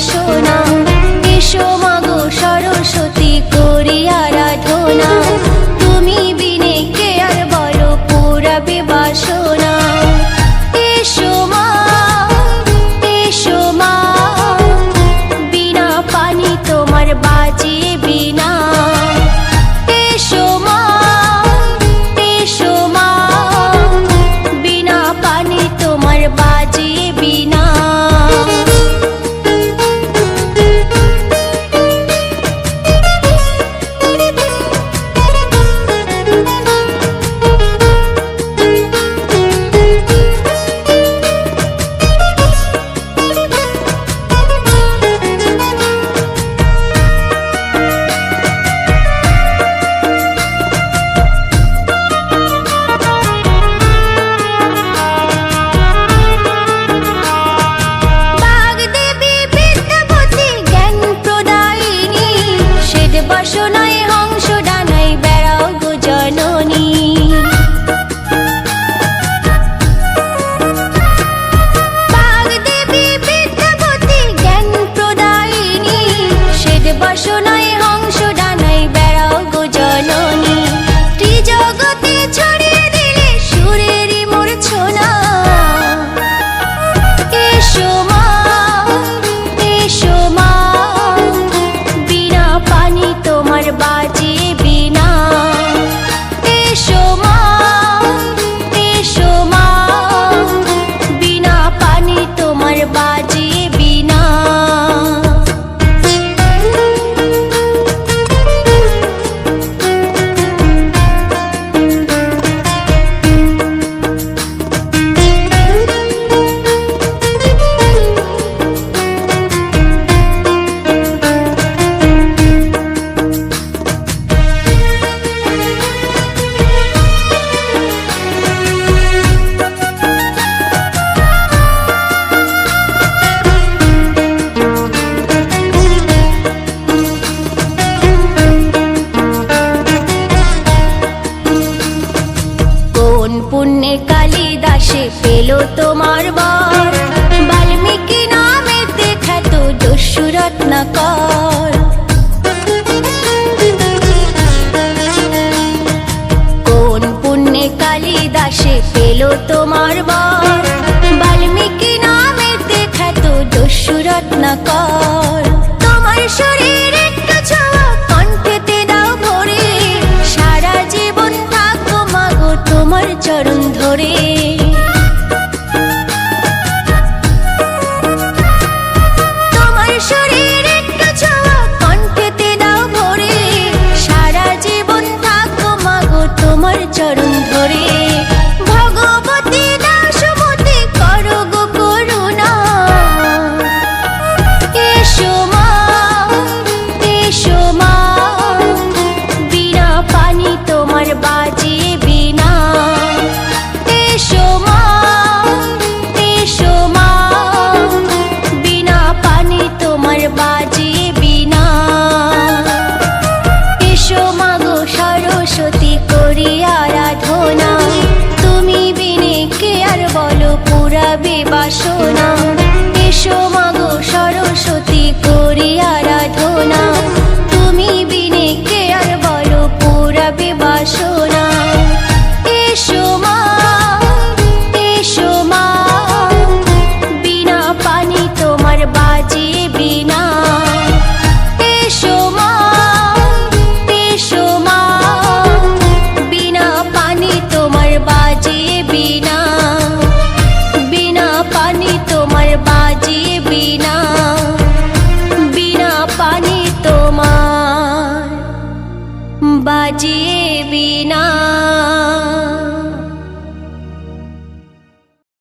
উপাসনা মাগো সরস্বতী তুমি বিনে কে আর বলো পুরাবে বাসনা। পুণ্যে কালিদাসে পেল তোমার বর। বাল্মীকি নামে দেখাত যশুরত্নাকর কোন পুণ্যে কালিদাসে পেল তোমার বর? বাল্মীকি নামে দেখাত যশুরত্নাকর তোমার শরীরে চরণ সরস্বতী তুমি আর বাসনা।